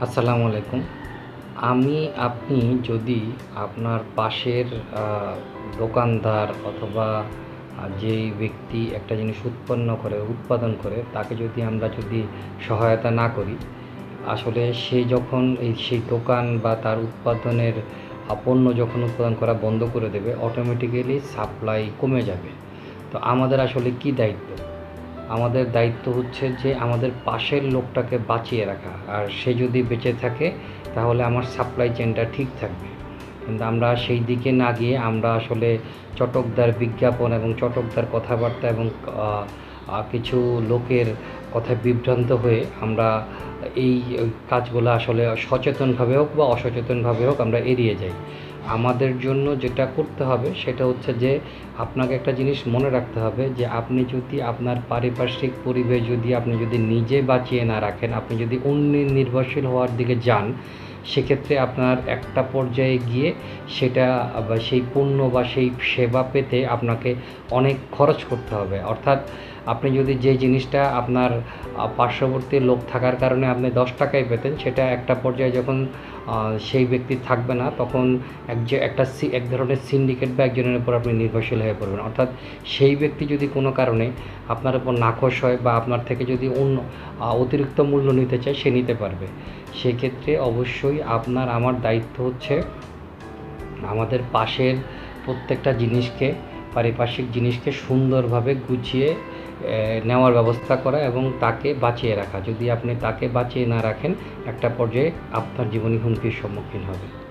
আসসালামু আলাইকুম। আমি, আপনি যদি আপনার পাশের দোকানদার অথবা যেই ব্যক্তি একটা জিনিস উৎপন্ন করে, উৎপাদন করে, তাকে যদি আমরা যদি সহায়তা না করি, আসলে সে যখন এই সেই দোকান বা তার উৎপাদনের পণ্য যখন উৎপাদন করা বন্ধ করে দেবে অটোমেটিক্যালি সাপ্লাই কমে যাবে। তো আমাদের আসলে কি দায়িত্ব? আমাদের দায়িত্ব হচ্ছে যে আমাদের পাশের লোকটাকে বাঁচিয়ে রাখা। আর সে যদি বেঁচে থাকে, তাহলে আমার সাপ্লাই চেনটা ঠিক থাকবে। কিন্তু আমরা সেই দিকে না গিয়ে আমরা আসলে চটকদার বিজ্ঞাপন এবং চটকদার কথাবার্তা এবং কিছু লোকের কথায় বিভ্রান্ত হয়ে আমরা এই কাজগুলো আসলে সচেতনভাবে হোক বা অসচেতনভাবে হোক আমরা এড়িয়ে যাই। আমাদের জন্য যেটা করতে হবে সেটা হচ্ছে যে আপনাকে একটা জিনিস মনে রাখতে হবে যে আপনি যদি আপনার পারিপার্শ্বিক পরিবেশ যদি আপনি যদি নিজে বাঁচিয়ে না রাখেন, আপনি যদি অন্যের নির্ভরশীল হওয়ার দিকে যান, সেক্ষেত্রে আপনার একটা পর্যায়ে গিয়ে সেটা বা সেই পণ্য বা সেই সেবা পেতে আপনাকে অনেক খরচ করতে হবে। অর্থাৎ আপনি যদি যে জিনিসটা আপনার পার্শ্ববর্তী লোক থাকার কারণে আপনি দশ টাকায় পেতেন, সেটা একটা পর্যায়ে যখন সেই ব্যক্তি থাকবে না, তখন এক যে একটা এক ধরনের সিন্ডিকেট বা একজনের উপর আপনি নির্ভরশীল হয়ে পড়বেন। অর্থাৎ সেই ব্যক্তি যদি কোনো কারণে আপনার উপর নাখোশ হয় বা আপনার থেকে যদি অন্য অতিরিক্ত মূল্য নিতে চায়, সে নিতে পারবে। সেক্ষেত্রে অবশ্যই আপনার, আমার দায়িত্ব হচ্ছে আমাদের পাশের প্রত্যেকটা জিনিসকে, পারিপার্শ্বিক জিনিসকে সুন্দরভাবে গুছিয়ে নেওয়ার ব্যবস্থা করা এবং তাকে বাঁচিয়ে রাখা। যদি আপনি তাকে বাঁচিয়ে না রাখেন, একটা পর্যায়ে আপনার জীবনী হুমকির সম্মুখীন হবে।